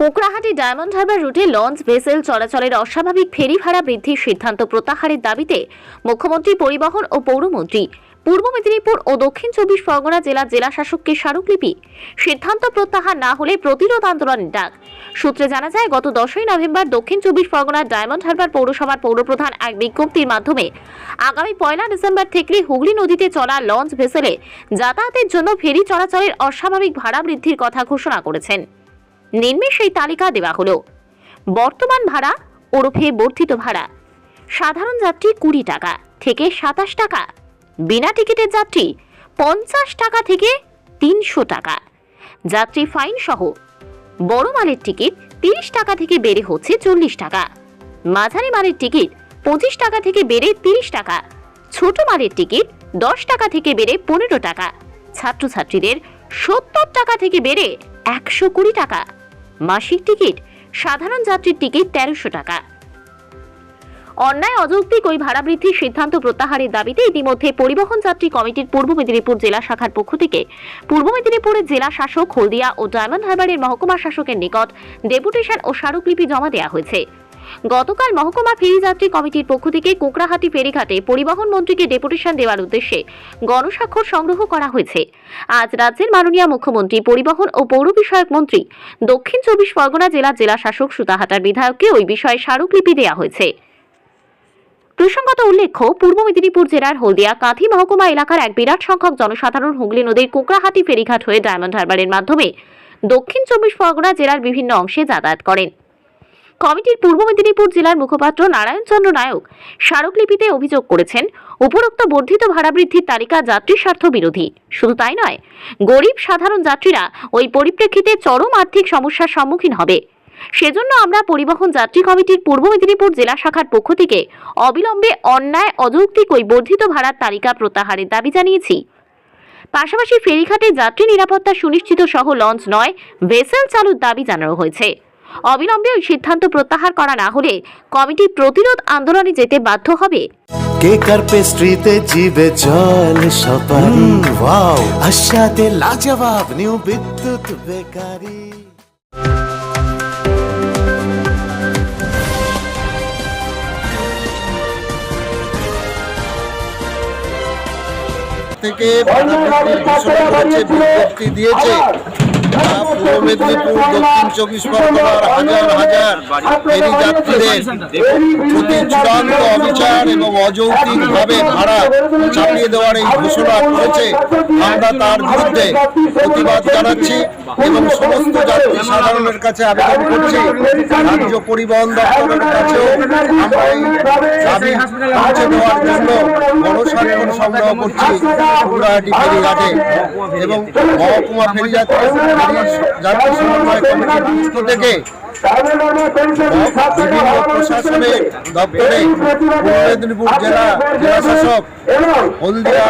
কোকড়াহাটি ডায়মন্ড হারবার রুটে launch, vessel চলাচলের অস্বাভাবিক ফেরি ভাড়া বৃদ্ধির সিদ্ধান্ত প্রত্যাহারের দাবিতে মুখ্যমন্ত্রী পরিবহন ও পৌরমন্ত্রী, পূর্ব মেদিনীপুর ও দক্ষিণ চব্বিশ পরগনা জেলা জেলা শাসককে স্মারকলিপি, সিদ্ধান্ত প্রত্যাহার না হলে প্রতিরোধ আন্দোলনের ডাক। সূত্রে জানা যায়, গত দশই নভেম্বর দক্ষিণ চব্বিশ পরগনার ডায়মন্ড হারবার পৌরসভার পৌরপ্রধান এক বিজ্ঞপ্তির মাধ্যমে আগামী পয়লা ডিসেম্বর থেকে হুগলি নদীতে চলা লঞ্চ, ভেসেলে যাতায়াতের জন্য ফেরি চলাচলের অস্বাভাবিক ভাড়া বৃদ্ধির কথা ঘোষণা করেছেন। নিম্নে সেই তালিকা দেওয়া হলো। বর্তমান ভাড়া ওরফে বর্ধিত ভাড়া। সাধারণ যাত্রী কুড়ি টাকা থেকে সাতাশ টাকা। বিনা টিকিটের যাত্রী পঞ্চাশ টাকা থেকে তিনশো টাকা। যাত্রী ফাইন সহ বড় মালের টিকিট তিরিশ টাকা থেকে বেড়ে হচ্ছে চল্লিশ টাকা। মাঝারি মালের টিকিট পঁচিশ টাকা থেকে বেড়ে তিরিশ টাকা। ছোট মালের টিকিট দশ টাকা থেকে বেড়ে পনেরো টাকা। ছাত্রছাত্রীদের সত্তর টাকা থেকে বেড়ে একশো কুড়ি টাকা। মাসিক টিকিট, সাধারণ যাত্রীর টিকিট তেরোশো টাকা। অন্যায় অযৌক্তিক ওই ভাড়া বৃদ্ধির সিদ্ধান্ত প্রত্যাহারের দাবিতে ইতিমধ্যে পরিবহন যাত্রী কমিটির পূর্ব মেদিনীপুর জেলা শাখার পক্ষ থেকে পূর্ব মেদিনীপুরের জেলা শাসক হলদিয়া ও ডায়মন্ড হারবারের মহকুমা শাসকের নিকট ডেপুটেশন ও স্মারকলিপি জমা দেওয়া হয়েছে। গতকাল মহকুমা ফেরি যাত্রী কমিটির পক্ষ থেকে কোকড়াহাটি ফেরিঘাটে পরিবহন মন্ত্রীকে ডেপুটেশন দেওয়ার উদ্দেশ্যে গণস্বাক্ষর সংগ্রহ করা হয়েছে। আজ রাজ্যের মাননীয় মুখ্যমন্ত্রী, পরিবহন ও পৌর বিষয়ক মন্ত্রী, দক্ষিণ চব্বিশ পরগনা জেলার জেলা শাসক সুতাহাটার বিধায়ককে ওই বিষয়ে স্মারকলিপি দেওয়া হয়েছে। প্রসঙ্গত উল্লেখ্য, পূর্ব মেদিনীপুর জেলার হলদিয়া কাঁথি মহকুমা এলাকার এক বিরাট সংখ্যক জনসাধারণ হুগলি নদীর কোকড়াহাটি ফেরিঘাট হয়ে ডায়মন্ড হারবারের মাধ্যমে দক্ষিণ চব্বিশ পরগনা জেলার বিভিন্ন অংশে যাতায়াত করেন। কমিটির পূর্ব মেদিনীপুর জেলার মুখপাত্র নারায়ণ চন্দ্র নায়ক স্মারকলিপিতে অভিযোগ করেছেন, উপরোক্ত বর্ধিত ভাড়া বৃদ্ধির তালিকা যাত্রী স্বার্থ বিরোধী। শুধু তাই নয়, গরিব সাধারণ যাত্রীরা ওই পরিপ্রেক্ষিতে চরম আর্থিক সমস্যার সম্মুখীন হবে। সেজন্য আমরা পরিবহন যাত্রী কমিটির পূর্ব মেদিনীপুর জেলা শাখার পক্ষ থেকে অবিলম্বে অন্যায় অযৌক্তিক ওই বর্ধিত ভাড়ার তালিকা প্রত্যাহারের দাবি জানিয়েছি। পাশাপাশি ফেরিঘাটে যাত্রী নিরাপত্তা সুনিশ্চিত সহ লঞ্চ নয়, ভেসেল চালুর দাবি জানানো হয়েছে। অবিলম্বে ওই সিদ্ধান্ত প্রত্যাহার করা না হলে কমিটি প্রতিরোধ আন্দোলনে যেতে বাধ্য হবে। কেকার পেস্ট্রিতে জিবে জল সপারি ওয়াও। আশাতে লাজবাব নিউ বিদ্যুৎ বেকারি। থেকে বিজ্ঞপ্তি দিয়েছে পূর্ব মেদিনীপুর দক্ষিণ চব্বিশ পরগনার হাজার হাজার ফেরি যাত্রীদের প্রতি চূড়ান্ত অবিচার এবং অযৌক্তিকভাবে ভাড়া চাপিয়ে দেওয়ার এই ঘোষণা করেছে। আমরা তার বিরুদ্ধে প্রতিবাদ জানাচ্ছি এবং সমস্ত যাত্রী সাধারণের কাছে আবেদন করছি। রাজ্য পরিবহন দপ্তরের কাছেও আমরা এই দাবি পৌঁছে দেওয়ার জন্য গণস্বাক্ষর সংগ্রহ করছি কুড়াহাটি ফেরিঘাটে এবং মহকুমা ফেরি যাত্রী যাত্রী সমন্বয় কমিটির পক্ষ থেকে বিভিন্ন প্রশাসনের দপ্তরে পূর্ব মেদিনীপুর জেলা জেলা শাসক হলদিয়া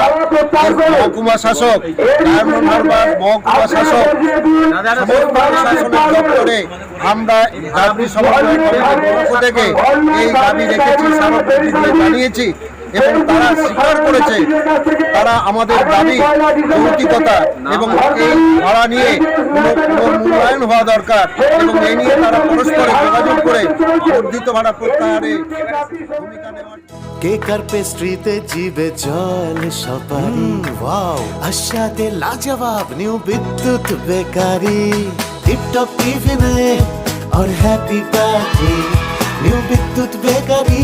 মহকুমা শাসক মহকুমা শাসক প্রশাসনের দপ্তরে আমরা যাত্রী সমন্বয় কমিটির পক্ষ থেকে এই দাবি রেখেছি জানিয়েছি। এবং তারা স্বীকার করেছে তারা আমাদের দাবি যৌক্তিকতা এবং এই ভাড়া নিয়ে কোনো কোনো মূল্যায়ন হওয়া দরকার এবং এই নিয়ে তারা পরস্পরে যোগাযোগ করে বর্ধিত ভাড়া প্রত্যাহারে ভূমিকা নেওয়ার কেকার পেস্ট্রিতে জিবে জল সপারি ওয়াও আশাতে লাজবাব নিউ বিদ্যুৎ বেকারি টিপটপ টিফিনে और happy party new Bidyut bakery